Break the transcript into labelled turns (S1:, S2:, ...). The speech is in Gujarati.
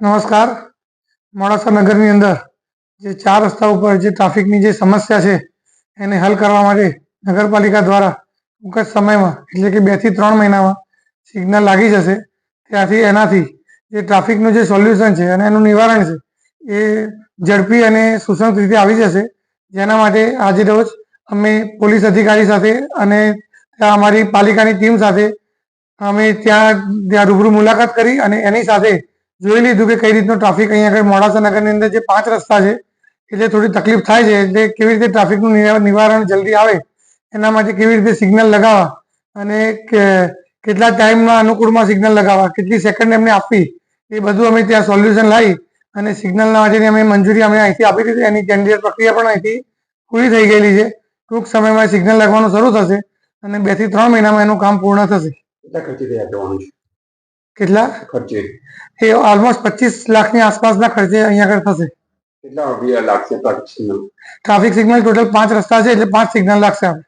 S1: નમસ્કાર. મોડાસા નગરની અંદર જે ચાર રસ્તા ઉપર જે ટ્રાફિકની જે સમસ્યા છે, એને હલ કરવા માટે નગરપાલિકા દ્વારા ટૂંક જ સમયમાં, એટલે કે બેથી ત્રણ મહિનામાં સિગ્નલ લાગી જશે. ત્યાંથી એનાથી જે ટ્રાફિકનું જે સોલ્યુશન છે અને એનું નિવારણ છે, એ ઝડપી અને સુસંગત રીતે આવી જશે. જેના માટે આજે રોજ અમે પોલીસ અધિકારી સાથે અને ત્યાં અમારી પાલિકાની ટીમ સાથે અમે ત્યાં ત્યાં રૂબરૂ મુલાકાત કરી અને એની સાથે જોઈ લીધું કે કઈ રીતનો ટ્રાફિક અહીંયા આગળ મોડાસા નગરની અંદર જે પાંચ રસ્તા છે, એટલે થોડી તકલીફ થાય છે, એટલે કેવી રીતે ટ્રાફિકનું નિવારણ જલ્દી આવે, એના માટે કેવી રીતે સિગ્નલ લગાવવા અને કેટલા ટાઈમના અનુકૂળમાં સિગ્નલ લગાવવા, કેટલી સેકન્ડ એમને આપવી, એ બધું અમે ત્યાં સોલ્યુશન લાવી અને સિગ્નલના માટેની અમે મંજૂરી અમે અહીંથી આપી દીધી, એની ટેન્ડર પ્રક્રિયા પણ અહીંથી પૂરી થઈ ગયેલી છે. ટૂંક સમયમાં સિગ્નલ લગવાનું શરૂ થશે અને બેથી ત્રણ મહિનામાં એનું કામ પૂર્ણ થશે.
S2: કેટલા? ખર્ચે
S1: એ ઓલમોસ્ટ પચીસ લાખની આસપાસના ખર્ચે અહીંયા આગળ થશે.
S2: કેટલા? છે લાગશે
S1: ટ્રાફિક સિગ્નલ ટોટલ પાંચ રસ્તા છે એટલે પાંચ સિગ્નલ લાગશે આપણે